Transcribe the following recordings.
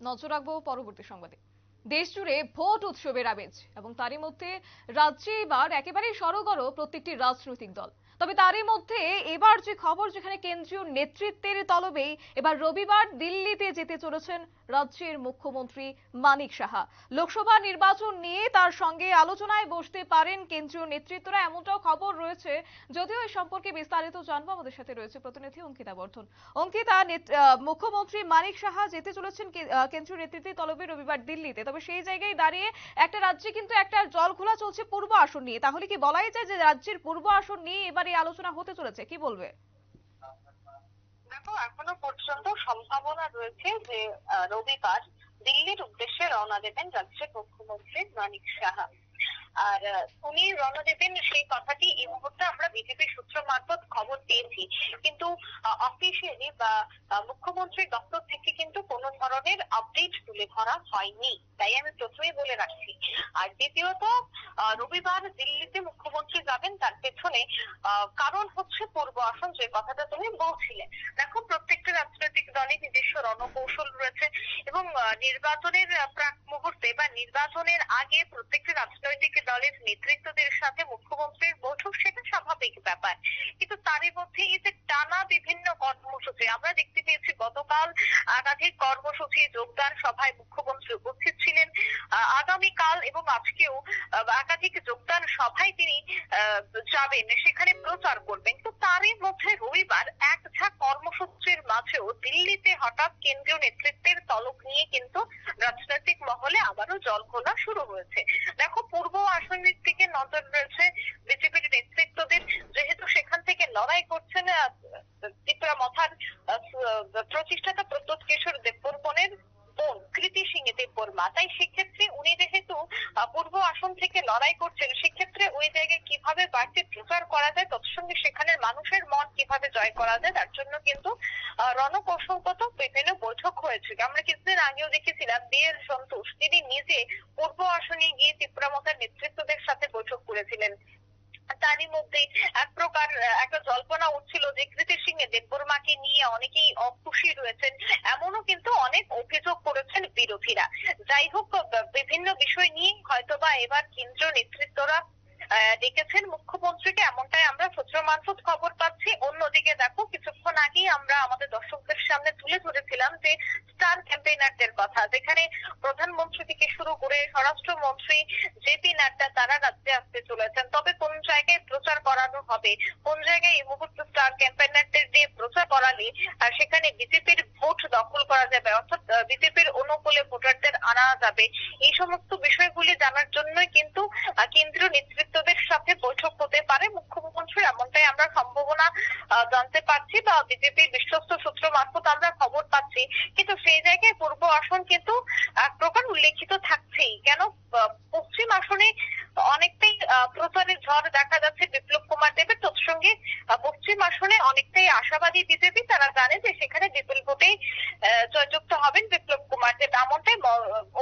নজর রাখব পরবর্তী সংবাদে। দেশ জুড়ে ভোট উৎসবের আমেজ এবং তারই মধ্যে রাজ্যে এবার একেবারে সরগর প্রত্যেকটি রাজনৈতিক দল। তবে তারই মধ্যে এবার যে খবর যেখানে কেন্দ্রীয় নেতৃত্বের তলবেই এবার রবিবার দিল্লিতে যেতে চলেছেন রাজ্যের মুখ্যমন্ত্রী মানিক সাহা। লোকসভা নির্বাচন নিয়ে তার সঙ্গে আলোচনায় বসতে পারেন কেন্দ্রীয় নেতৃত্বরা, এমনটাও খবর রয়েছে। যদিও এই সম্পর্কে বিস্তারিত জানব, আমাদের সাথে রয়েছে প্রতিনিধি অঙ্কিতা বর্ধন। অঙ্কিতা মুখ্যমন্ত্রী মানিক সাহা যেতে চলেছেন কেন্দ্রীয় নেতৃত্বের তলবে রবিবার দিল্লিতে। তবে সেই জায়গায় দাঁড়িয়ে একটা রাজ্যে কিন্তু একটা জল খোলা চলছে পূর্ব আসন নিয়ে। তাহলে কি বলাই যায় যে রাজ্যের পূর্ব আসন নিয়ে এবার এই আলোচনা হতে চলেছে, কি বলবে? দেখো, এখনও পর্যন্ত সম্ভাবনা রয়েছে যে রবিবার দিল্লির উদ্দেশ্যে রওনা দেবেন রাজ্যের মুখ্যমন্ত্রী মানিক সাহা আর আহ, উনি রওনা দেবেন সেই কথাটি এই মুহূর্তে আমরা বিজেপি সূত্র মারফত খবর পেয়েছি। কিন্তু অফিসিয়ালি বা মুখ্যমন্ত্রীর দপ্তর থেকে কিন্তু কোনো ধরনের আপডেট তুলে ধরা হয়নি। তাই আমি প্রথমেই বলে রাখছি। আর দ্বিতীয়ত রবিবার দিল্লিতে মুখ্যমন্ত্রী যাবেন তার পেছনে কারণ হচ্ছে পূর্ব আসন যে কথাটা তুমি বলছিলে। দেখো প্রত্যেকটা রাজনৈতিক দলে নিজস্ব রণকৌশল রয়েছে এবং নির্বাচনের প্রাক মুহূর্তে বা নির্বাচনের আগে প্রত্যেকটা রাজনৈতিক দলের নেতৃত্বদের সাথে মুখ্যমন্ত্রীর বৈঠক সেটা স্বাভাবিক ব্যাপার। কিন্তু তারই মধ্যে এই যে টানা বিভিন্ন কর্মসূচি, আমরা দেখতে পেয়েছি গতকাল একাধিক কর্মসূচি যোগদান সভায় মুখ্যমন্ত্রী উপস্থিত ছিলেন। আগামীকাল এবং আজকেও একাধিক যোগদান সভায় তিনি যাবেন, সেখানে প্রচার করবেন। তো তারই মধ্যে রবিবার এক ঝাঁক কর্মসূচির মাঝেও দিল্লিতে হঠাৎ কেন্দ্রীয় নেতৃত্বের তলব নিয়ে কিন্তু রাজনৈতিক মহলে আবারও জল ঘোলা শুরু হয়েছে। দেখো পূর্ব আসনের দিকে নজর রয়েছে বিজেপির নেতৃত্বদের যেহেতু সেখান থেকে লড়াই করছেন আহ, ত্রিপুরা মথার আহ, প্রতিষ্ঠাতা প্রদ্যোৎ কিশোর দেববর্মনের বোন কৃতি সিং দেববর্মা তাই সেক্ষেত্রে উনি যেহেতু আহ, পূর্ব আসন থেকে লড়াই করছেন সেক্ষেত্রে ওই জায়গায় কীভাবে বাড়তি প্রচার করা যায় তৎসঙ্গে সেখানের মানুষের মন কীভাবে জয় করা যায়, তার জন্য কিন্তু রণকৌশলগত বিভিন্ন বৈঠক হয়েছে। আমরা কিছুদিন আগেও দেখেছিলাম বি এল সন্তোষ, তিনি নিজে পূর্ব আসনে গিয়ে ত্রিপুরা মতার নেতৃত্বদের সাথে বৈঠক করেছিলেন। তারই মধ্যে এক প্রকার একটা জল্পনা উঠছিল যে কৃতি সিং এ দেববর্মাকে নিয়ে অনেকেই অখুশি রয়েছেন, এমনও কিন্তু অনেক অভিযোগ করেছেন বিরোধীরা। যাই হোক বিভিন্ন বিষয় নিয়ে হয়তোবা এবার কেন্দ্রীয় নেতৃত্বরা ডেকেছেন মুখ্যমন্ত্রীকে, এমনটাই আমরা সূত্র মারফত খবর পাচ্ছি। অন্যদিকে দেখো, কিছুক্ষণ আগেই আমরা আমাদের দর্শকদের সামনে তুলে ধরেছিলাম যে স্টার ক্যাম্পেইনারদের কথা, যেখানে প্রধানমন্ত্রী থেকে শুরু করে স্বরাষ্ট্রমন্ত্রী, জেপি নাড্ডা, তারা রাজ্যে আসতে চলেছেন। তবে কোন জায়গায় প্রচার করানো হবে? কোন জায়গায় এই মুহূর্তে স্টার ক্যাম্পেইনারদের দিয়ে প্রচার করালে সেখানে বিজেপির ভোট দখল করা যাবে? অর্থাৎ বিজেপির অনুকূলে ভোটারদের আনা যাবে? এই সমস্ত বিষয়গুলি জানার জন্যই কিন্তু কেন্দ্রীয় কেন্দ্রীয় নেতৃত্বদের সাথে বৈঠক হতে পারে। মুখ্যমন্ত্রীর এমনটাই আমরা সম্ভাবনা জানতে পারছি বা বিজেপির বিশ্বস্ত সূত্র মারফত আমরা খবর পাচ্ছি। কিন্তু সেই জায়গায় পূর্ব আসন কিন্তু এক প্রকার উল্লেখিত থাকছেই। কেন? পশ্চিম আসনে অনেকটাই প্রচারের ঝড় দেখা যাচ্ছে বিপ্লব কুমার আহ, পশ্চিম আসনে অনেকটাই আশাবাদী বিজেপি। তারা জানে যে সেখানে বিপুল ভোটেই জয়যুক্ত হবেন বিপ্লব কুমার। দেব এমনটাই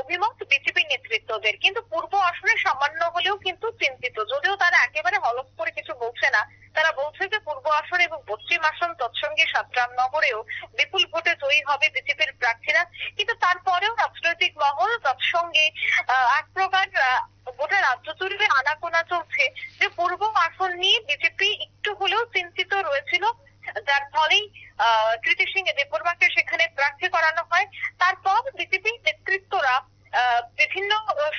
অভিমত বিজেপি নেতৃত্বদের। কিন্তু পূর্ব আসনে সামান্য হলেও কিন্তু চিন্তিত। যদিও তারা একেবারে হলফ করে কিছু বলছে না তারা বলছে যে পূর্ব আসন এবং পশ্চিম আসন তৎসঙ্গে সাতরাম নগরেও বিপুল ভোটে জয়ী হবে বিজেপির প্রার্থীরা। কিন্তু তারপরেও রাজনৈতিক মহল তৎসঙ্গে এক প্রকার গোটা রাজ্য জুড়ে আনাগোনা চলছে যে পূর্ব আসন নিয়ে বিজেপি হলেও চিন্তিত রয়েছিল যার ফলেই কৃতি সিং দেববর্মাকে সেখানে প্রার্থী করানো হয়। তারপর বিজেপি নেতৃত্বরা বিভিন্ন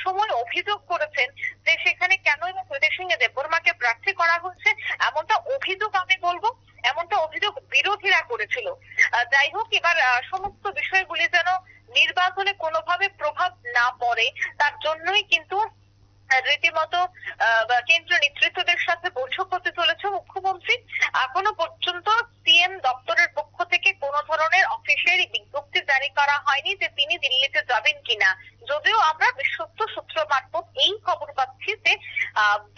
সময় অভিযোগ করেছেন যে সেখানে কেন কৃতি সিং দেববর্মাকে প্রার্থী করা হচ্ছে এমনটা অভিযোগ আমি বলব এমনটা অভিযোগ বিরোধীরা করেছিল। যাই হোক এবার সমস্ত বিষয়গুলি যেন নির্বাচনে কোনোভাবে প্রভাব না পড়ে তার জন্যই কিন্তু রীতিমতো আহ, বা কেন্দ্রীয় নেতৃত্বদের সাথে বৈঠক হতে চলেছে মুখ্যমন্ত্রী এখনও পর্যন্ত সিএম দপ্তরের পক্ষ থেকে কোনো ধরনের অফিসিয়ালি বিজ্ঞপ্তি জারি করা হয়নি যে তিনি দিল্লিতে যাবেন কিনা। যদিও আমরা বিশ্বস্ত সূত্র মারফত এই খবর পাচ্ছি যে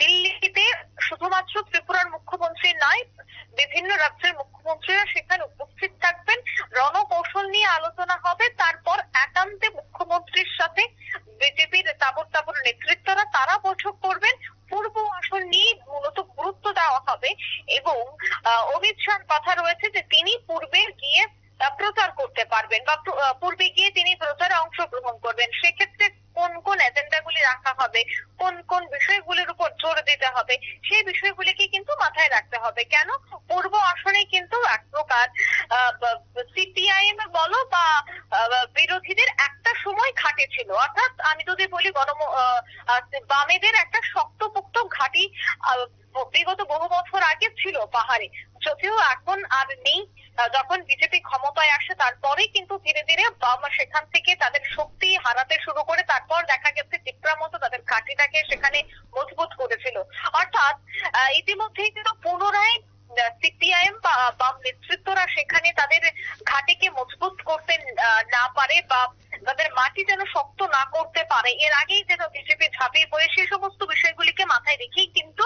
দিল্লিতে শুধুমাত্র ত্রিপুরার মুখ্যমন্ত্রী নয়, বিভিন্ন রাজ্যের মুখ্যমন্ত্রীরা সেখানে উপস্থিত থাকবেন। রণকৌশল নিয়ে আলোচনা হবে। তারপর একান্তে মুখ্যমন্ত্রীর সাথে বিজেপির তাবর তাবর নেতৃত্বরা তারা বৈঠক করবেন। পূর্ব আসন নিয়ে মূলত গুরুত্ব দেওয়া হবে এবং অমিত শাহর কথা রয়েছে যে, তিনি পূর্বে থাকবেন বা পূর্বে গিয়ে তিনি প্রচারে অংশগ্রহণ করবেন, সেক্ষেত্রে কোন কোন এজেন্ডাগুলি রাখা হবে, কোন কোন বিষয়গুলির উপর জোর দিতে হবে, সেই বিষয়গুলিকে কিন্তু মাথায় রাখতে হবে। কেন? পূর্ব আসনে কিন্তু এক প্রকার সিপিআইএম বলো বা বিরোধীদের একটা সময় ঘাটে ছিল অর্থাৎ আমি যদি বলি গণ বামেদের একটা শক্তপোক্ত ঘাঁটি বিগত বহু বছর আগে ছিল পাহাড়ে। যদিও এখন আর নেই যখন বিজেপি ক্ষমতায় আসে তারপরে কিন্তু ধীরে ধীরে বাম সেখান থেকে তাদের শক্তি হারাতে শুরু করে তারপর দেখা গেছে টিকরা মতো তাদের ঘাঁটিটাকে সেখানে মজবুত করেছিল। অর্থাৎ ইতিমধ্যেই কিন্তু পুনরায় সিপিআইএম বাম নেতৃত্বরা সেখানে তাদের ঘাটিকে মজবুত করতে না পারে বা তাদের মাটি যেন শক্ত না করতে পারে। এর আগেই যেন বিজেপি ঝাঁপিয়ে পড়ে সেই সমস্ত বিষয়গুলিকে মাথায় রেখেই কিন্তু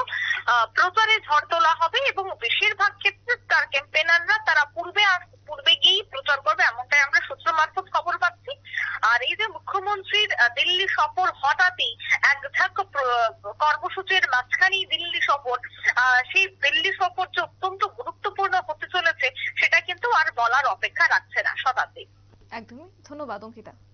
প্রচারে ঝড় তোলা হবে এবং বেশিরভাগ ক্ষেত্রে তার ক্যাম্পেনাররা তারা পূর্বে পূর্বে গিয়েই প্রচার করবে, এমনটাই আমরা সূত্র মারফত খবর পাচ্ছি। আর এই যে মুখ্যমন্ত্রীর দিল্লি সফর হঠাৎই এক ঝাঁক কর্মসূচির মাঝখানেই দিল্লি সেই দিল্লি সফর যে অত্যন্ত গুরুত্বপূর্ণ হতে চলেছে, সেটা কিন্তু আর বলার অপেক্ষা রাখছে না শতাব্দী। একদমই। ধন্যবাদ, অঙ্কিতা।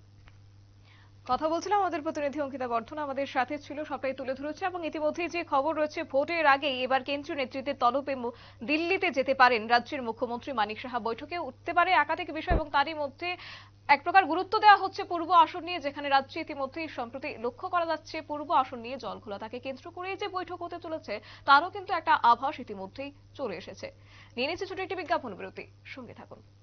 কথা বলছিলাম আমাদের প্রতিনিধি অঙ্কিতা বর্ধন, আমাদের সাথে ছিল, সবটাই তুলে ধরেছে এবং ইতিমধ্যেই যে খবর রয়েছে, ভোটের আগেই এবার কেন্দ্রীয় নেতৃত্বের তলবে মু- দিল্লিতে যেতে পারেন রাজ্যের মুখ্যমন্ত্রী মানিক সাহা। বৈঠকে উঠতে পারে একাধিক বিষয় এবং তারই মধ্যে এক প্রকার গুরুত্ব দেওয়া হচ্ছে পূর্ব আসন নিয়ে, যেখানে রাজ্যে ইতিমধ্যেই সম্প্রতি লক্ষ্য করা যাচ্ছে পূর্ব আসন নিয়ে জল খোলা তাকে কেন্দ্র করেই যে বৈঠক হতে চলেছে, তারও কিন্তু একটা আভাস ইতিমধ্যেই চলে এসেছে। নিয়ে নিচ্ছে ছোট একটি বিজ্ঞাপন বিরতি, সঙ্গে থাকুন।